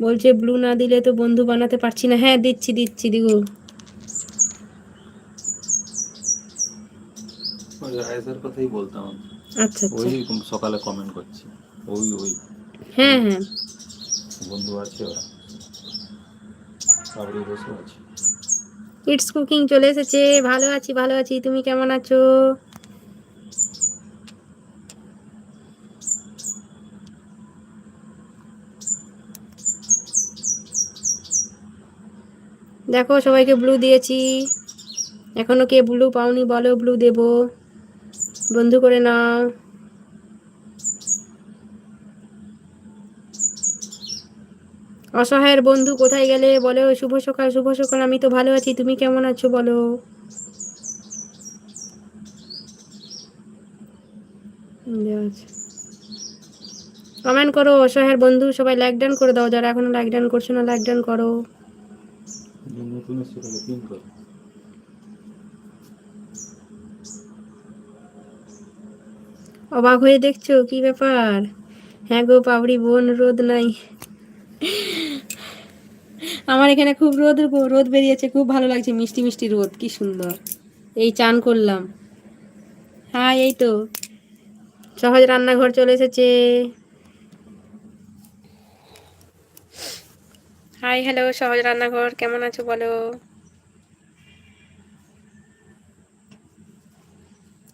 বলছে ব্লু না দিলে তো বন্ধু বানাতে পারছি না। হ্যাঁ দিচ্ছি দিচ্ছি দিগু কথাই বলতাম আচ্ছা আচ্ছা। ওই সকালে কমেন্ট করছি। ওই ওই। হ্যাঁ হ্যাঁ। বন্ধু আছে ওরা। তারপরে বসে আছে। ইটস কুকিং চলে এসেছে। ভালো আছি ভালো আছি। তুমি কেমন আছো? দেখো, সবাইকে ব্লু দিয়েছি। এখনও কে ব্লু পাওনি বলো ব্লু দেব। বন্ধু করে নাও। অসহায়ের বন্ধু কোথায় গেলে বলো, শুভ সকাল শুভ সকাল, আমি তো ভালো আছি, তুমি কেমন আছো বলো। কমেন্ট করো, অসহায়ের বন্ধু, সবাই লাইক ডান করে দাও, যারা এখনও লাইক ডান করছ না লাইক ডান করো। অবাক হয়ে দেখছ? কি ব্যাপার? হ্যাঁ গো পাবড়ি বোন, রোদ নাই। আমার এখানে খুব রোদ রোদ বেরিয়েছে, খুব ভালো লাগছে, মিষ্টি মিষ্টি রোদ, কি সুন্দর। এই চান করলাম। হ্যাঁ এই তো। সহজ রান্নাঘর চলে এসেছে। হাই হ্যালো সহজ রান্নাঘর। কেমন আছো বলো?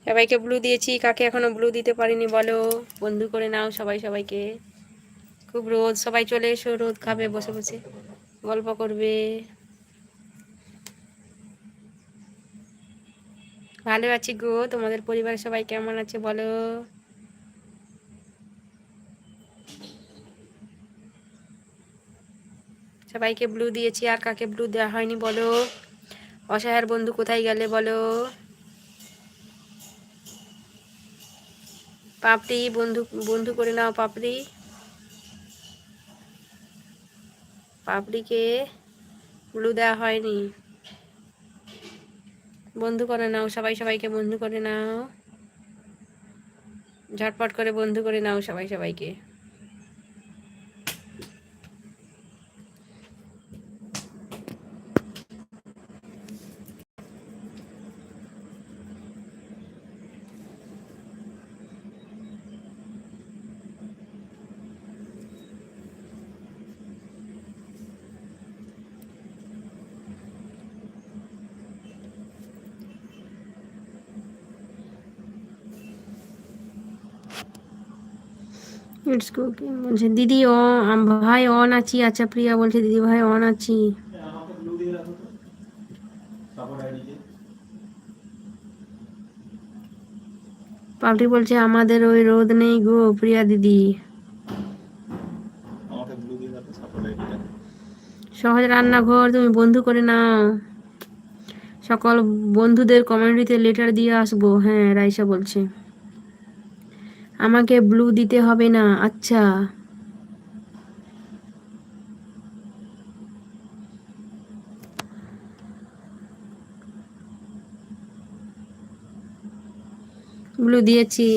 সবাইকে ব্লু দিয়েছি। কাকে এখনও ব্লু দিতে পারিনি বলো? বন্ধু করে নাও সবাই সবাইকে। খুব রোদ, সবাই চলে এসো, রোদ খাবে, বসে বসে গল্প করবে। ভালো আছি গো, তোমাদের পরিবারের সবাই কেমন আছে বলো? সবাইকে ব্লু দিয়েছি, আর কাকে ব্লু দেওয়া হয়নি বলো? অসহায়ের বন্ধু কোথায় গেলে বলো? পাপড়ি, বন্ধু বন্ধু করে নাও পাপড়ি। পাপড়িকে ব্লু দেওয়া হয়নি। বন্ধু করে নাও সবাই, সবাইকে বন্ধু করে নাও। ঝটপট করে বন্ধু করে নাও সবাই, সবাইকে। ইটস কুকিং বলছে, দিদি আম- ভাই অন আছি আচ্ছা প্রিয়া বলছে, দিদি, ভাই অন আছি পাপড়ি বলছে, আমাদের ওই রোদ নেই গো, প্রিয়া দিদি। সহজ রান্নাঘর, তুমি বন্ধু করে নাও। সকল বন্ধুদের কমিউনিটিতে লেটার দিয়ে আসব। হ্যাঁ রাইসা বলছে। আমাকে ব্লু দিতে হবে না আচ্ছা। ব্লু দিয়েছি।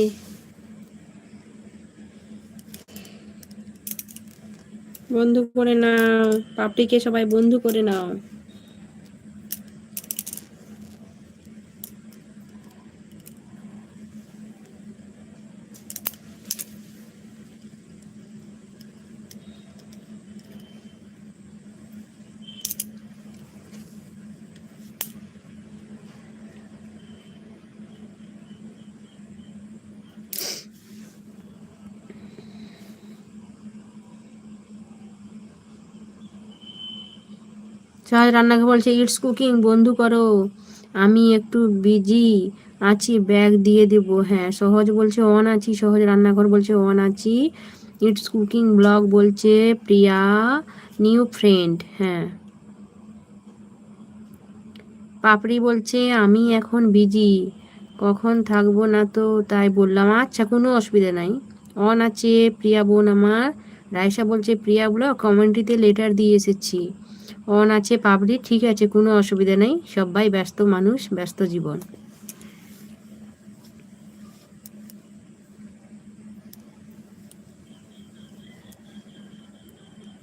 বন্ধু করে নাও, পাপড়িকে সবাই বন্ধু করে নাও। সহজ রান্নাকে বলছে ইটস কুকিং বন্ধু করো। আমি একটু বিজি আছি ব্যাগ দিয়ে দেব। হ্যাঁ সহজ বলছে অন আছি। সহজ রান্নাঘর বলছে অন আছি। ইটস কুকিং ব্লগ বলছে, প্রিয়া নিউ ফ্রেন্ড হ্যাঁ। পাপড়ি বলছে, আমি এখন বিজি কখন থাকব না তো? তাই বললাম আচ্ছা কোনো অসুবিধা নাই। অন আছে, প্রিয়া বোন আমার। রাইসা বলছে, প্রিয়া ব্লগ কমেন্ট্রিতে লেটার দিয়ে এসেছি। অন আছে পাবলিক ঠিক আছে কোনো অসুবিধা নেই। সবাই ব্যস্ত মানুষ ব্যস্ত জীবন।